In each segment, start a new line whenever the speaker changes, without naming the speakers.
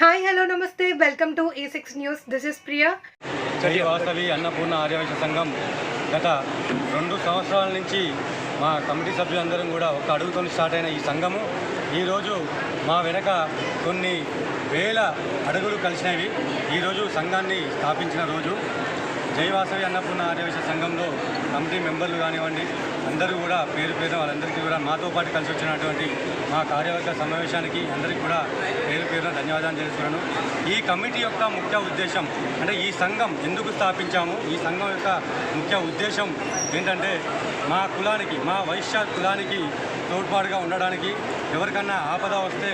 Hi hello namaste. Welcome to A six news this is Priya
Jai Vasavi Annapurna Aryavysya Sangham. గత రెండు సంవత్సరాల నుంచి మా కమిటీ సభ్యులందరం కూడా ఒక అడుగుతో స్టార్ట్ అయిన ఈ సంఘము. ఈరోజు మా వెనక కొన్ని వేల అడుగులు కలిసినవి. ఈరోజు సంఘాన్ని స్థాపించిన రోజు. జయవాసవి అన్నపూర్ణ ఆర్యవైశ్య సంఘంలో కమిటీ మెంబర్లు కానివ్వండి అందరూ కూడా పేరు పేరు వాళ్ళందరికీ కూడా మాతో పాటు కలిసి వచ్చినటువంటి మా కార్యవర్గ సమావేశానికి అందరికీ కూడా పేరు పేరున ధన్యవాదాలు తెలుస్తున్నాను ఈ కమిటీ యొక్క ముఖ్య ఉద్దేశం అంటే ఈ సంఘం ఎందుకు స్థాపించాము? ఈ సంఘం యొక్క ముఖ్య ఉద్దేశం ఏంటంటే మా కులానికి మా వైశ్య కులానికి తోడ్పాటుగా ఉండడానికి ఎవరికన్నా ఆపద వస్తే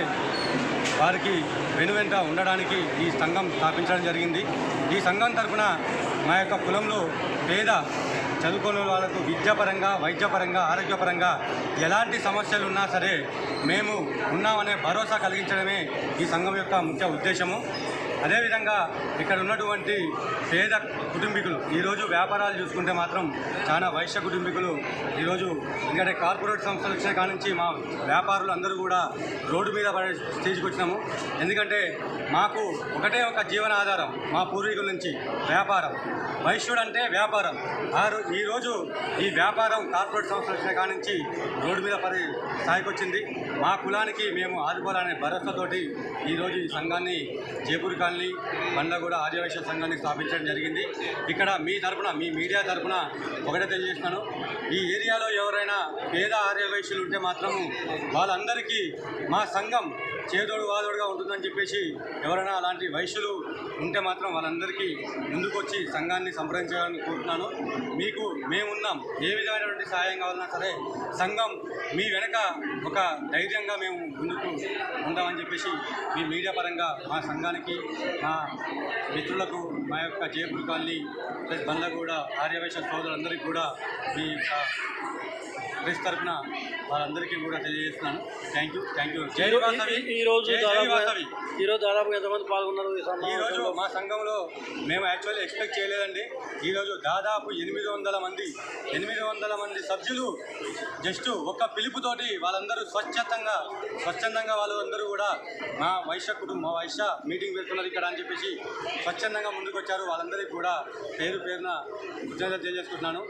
వారికి వెనువెంట ఉండడానికి ఈ సంఘం స్థాపించడం జరిగింది. ఈ సంఘం తరఫున మా యొక్క కులంలో పేద చదువుకునే వాళ్ళకు విద్యాపరంగా వైద్యపరంగా ఆరోగ్యపరంగా ఎలాంటి సమస్యలు ఉన్నా సరే మేము ఉన్నామనే భరోసా కలిగించడమే ఈ సంఘం యొక్క ముఖ్య ఉద్దేశము. అదేవిధంగా ఇక్కడ ఉన్నటువంటి పేద కుటుంబీకులు ఈరోజు వ్యాపారాలు చూసుకుంటే మాత్రం చాలా వైశ్య కుటుంబీకులు ఈరోజు ఎందుకంటే కార్పొరేట్ సంస్థలు వచ్చిన కానించి మా వ్యాపారులు అందరూ కూడా రోడ్డు మీద పడే స్టేజ్కి వచ్చినాము. ఎందుకంటే మాకు ఒకటే ఒక జీవన ఆధారం మా పూర్వీకుల నుంచి వ్యాపారం. వైశ్యుడు అంటే వ్యాపారం ఆ ఈరోజు ఈ వ్యాపారం కార్పొరేట్ సంస్థ కానించి రోడ్డు మీద పరి స్థాయికి వచ్చింది మా కులానికి మేము ఆదుకోవాలనే భరోసాతోటి ఈరోజు ఈ సంఘాన్ని జైపూర్ కాలనీ బండ్లగూడ ఆర్యవైశ్య సంఘాన్ని స్థాపించడం జరిగింది. ఇక్కడ మీ తరపున మీ మీడియా తరపున ఒకటే తెలియజేస్తున్నాను. ఈ ఏరియాలో ఎవరైనా పేద ఆర్యవైశ్యులు ఉంటే మాత్రము వాళ్ళందరికీ మా సంఘం చేదోడు వాదోడుగా ఉంటుందని చెప్పేసి ఎవరైనా అలాంటి వైశ్యులు ఉంటే మాత్రం వాళ్ళందరికీ ముందుకొచ్చి సంఘాన్ని సంప్రదించాలని కోరుతున్నాను. మీకు మేమున్నాం. ఏ విధమైనటువంటి సహాయం కావాలన్నా సరే సంఘం మీ వెనక ఒక ధైర్యంగా మేము ముందుకు ఉంటామని చెప్పేసి మీ మీడియా పరంగా మా సంఘానికి మా మిత్రులకు మా యొక్క జయపూర్ కాలనీ ప్లస్ కూడా ఆర్యవైశ్వ సోదరులందరికీ కూడా మీ ప్రెస్ తరఫున వాళ్ళందరికీ కూడా తెలియజేస్తున్నాను. థ్యాంక్ యూ థ్యాంక్ యూ జై వాసవి.
ఈ రోజు
జై- జై
దాదాపు
వాసవి.
ఈ రోజు దాదాపు ఎంతమంది పాల్గొన్నారు ఈ
ఈ
సమావేశంలో?
రోజు మా సంఘంలో మేము యాక్చువల్లీ ఎక్స్పెక్ట్ చేయలేదండి. ఈరోజు దాదాపు ఎనిమిది వందల మంది ఎనిమిది వందల మంది సభ్యులు జస్ట్ ఒక పిలుపుతోటి వాళ్ళందరూ స్వచ్ఛతంగా స్వచ్ఛందంగా వాళ్ళందరూ కూడా మా వైశ్య కుటుంబం మా వైశ్య మీటింగ్ పెడుతున్నారు ఇక్కడ అని చెప్పేసి స్వచ్ఛందంగా ముందుకు వచ్చారు వాళ్ళందరికీ కూడా పేరు పేరున కృతజ్ఞతలు తెలియజేసుకుంటున్నాను